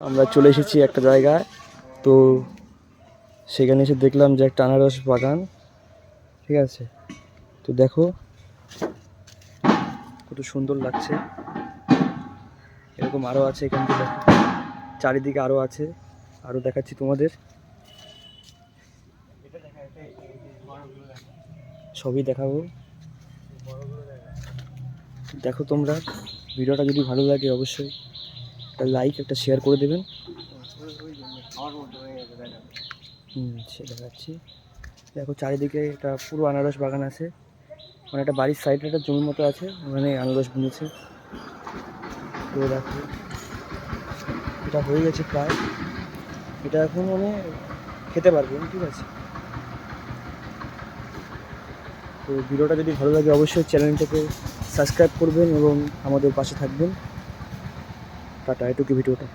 আমরা চলে এসেছি একটা জায়গায়। তো সেখানে এসে দেখলাম যে একটা আনারস বাগান, ঠিক আছে? তো দেখো, কত সুন্দর লাগছে। এরকম আরও আছে এখান থেকে। চারিদিকে আরও আছে। আরও দেখাচ্ছি তোমাদের। সবই দেখাবো। দেখো তোমরা, ভিডিওটা যদি ভালো লাগে অবশ্যই। একটা লাইক একটা শেয়ার করে দেবেন। হুম দেখাচ্ছি। দেখো চারিদিকে একটা পুরো আনারস বাগান আছে। মানে একটা বাড়ির সাইডে একটা জমির মতো আছে, ওখানে আনারস বুনেছে। তো দেখো, এটা হয়ে গেছে প্রায়। এটা এখন মানে খেতে পারবেন ঠিক আছে? তো ভিডিওটা যদি ভালো লাগে, অবশ্যই চ্যানেলটাকে সাবস্ক্রাইব করবেন এবং আমাদের পাশে থাকবেন। টাটা এটুকু ভিডিওটা